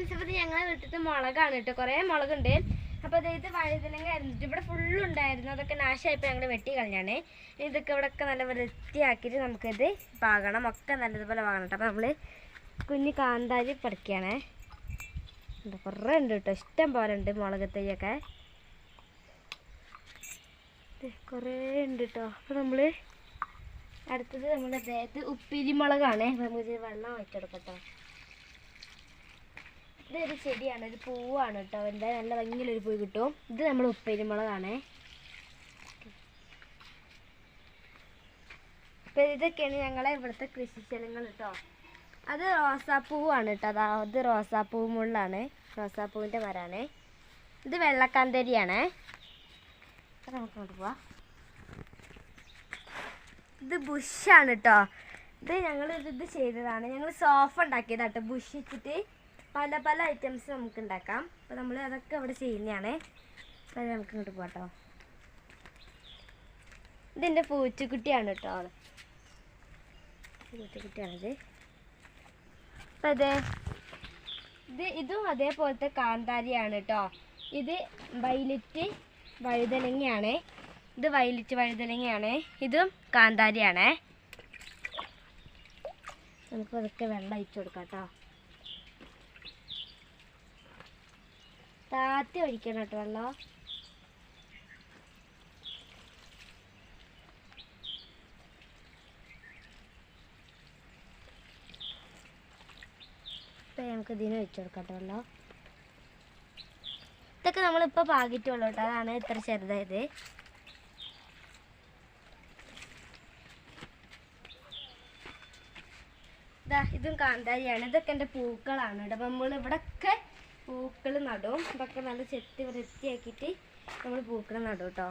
അപ്പോൾ ഞങ്ങളെ വീട്ടിലത്തെ മുളകാണ് കേട്ടോ. കുറേ മുളകുണ്ട്. അപ്പോൾ അതായത് വഴുതനങ്ങ അരിഞ്ഞിട്ട് ഇവിടെ ഫുള്ളുണ്ടായിരുന്നു അതൊക്കെ നാശമായപ്പോൾ ഞങ്ങൾ വെട്ടി കളഞ്ഞാണ്. ഇതൊക്കെ ഇവിടെ ഒക്കെ നല്ല വൃത്തിയാക്കിയിട്ട് നമുക്കിത് പാകണം ഒക്കെ നല്ലതുപോലെ പാകണം കേട്ടോ. അപ്പോൾ നമ്മൾ കുഞ്ഞ് കാന്താരി പറിക്കുകയാണേ കുറേ ഉണ്ട് കേട്ടോ. ഇഷ്ടം പോലെ ഉണ്ട് മുളക് തൈയൊക്കെ. കുറേ ഉണ്ട് കേട്ടോ. അപ്പോൾ നമ്മൾ അടുത്തത് നമ്മുടെ ദേഹത്ത് ഉപ്പിരി മുളകാണ്. നമുക്ക് വെള്ളം ഒഴിച്ചെടുക്കട്ടോ ഇതൊരു ചെടിയാണ് ഒരു പൂവാണ് കേട്ടോ. എന്താ നല്ല ഭംഗിയിലൊരു പൂ കിട്ടും. ഇത് നമ്മൾ ഉപ്പേരിമുളകാണേ മുളകാണേ. ഇതൊക്കെയാണ് ഞങ്ങളെ ഇവിടുത്തെ കൃഷിസ്ഥലങ്ങൾ കേട്ടോ. അത് റോസാപ്പൂവാണ് കേട്ടോ. അതാ അത് റോസാപ്പൂ മുള്ളാണ്. റോസാപ്പൂവിന്റെ മരമാണ് ഇത് വെള്ളക്കാന്തരിയാണേ. നമുക്ക് അങ്ങോട്ട് ഇത് ബുഷാണ് കേട്ടോ. ഇത് ഞങ്ങൾ ഇത് ചെയ്തതാണ്. ഞങ്ങൾ സോഫ ഉണ്ടാക്കിയതാട്ടോ ബുഷ് വെച്ചിട്ട് പല പല ഐറ്റംസ് നമുക്ക് ഉണ്ടാക്കാം അപ്പോൾ നമ്മൾ അതൊക്കെ ഇവിടെ ചെയ്യുന്നതാണ്. അപ്പോൾ നമുക്ക് ഇങ്ങോട്ട് പോട്ടോ ഇതെന്റെ പൂച്ചക്കുട്ടിയാണ് കേട്ടോ ആൾ പൂച്ചക്കുട്ടിയാണിത്. അപ്പം അതെ ഇത് ഇതും അതേപോലത്തെ കാന്താരിയാണ് കേട്ടോ ഇത് വൈലറ്റ് വഴുതനങ്ങയാണ്. ഇത് വൈലറ്റ് വഴുതനങ്ങയാണ്. ഇതും കാന്താരിയാണേ. നമുക്ക് അതൊക്കെ വെള്ളം അയച്ചു കൊടുക്കാം കേട്ടോ താത്തി ഒഴിക്കണം കേട്ടോ വെള്ളം ഇപ്പം നമുക്ക് ഇതിന് ഒഴിച്ചു കൊടുക്കട്ടെ കേട്ടോ വെള്ളം ഇതൊക്കെ നമ്മളിപ്പോൾ പാകിയിട്ടുള്ളൂ കേട്ടോ അതാണ് ഇത്ര ചെറുതായത്. ഇതാ ഇതും കാന്താരിയാണ്. ഇതൊക്കെ എന്റെ പൂക്കളാണ് കേട്ടോ. അപ്പം നമ്മൾ ഇവിടെയൊക്കെ പൂക്കൾ നടും. ഇതൊക്കെ നല്ല ചെത്തി വൃത്തിയാക്കിയിട്ട് നമ്മൾ പൂക്കൾ നടും കേട്ടോ.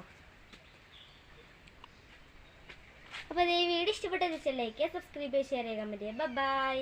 അപ്പോൾ ഈ വീഡിയോ ഇഷ്ടപ്പെട്ട ലൈക്ക് സബ്സ്ക്രൈബ് ചെയ്യുക ഷെയർ ചെയ്യാൻ പറ്റിയ ബൈ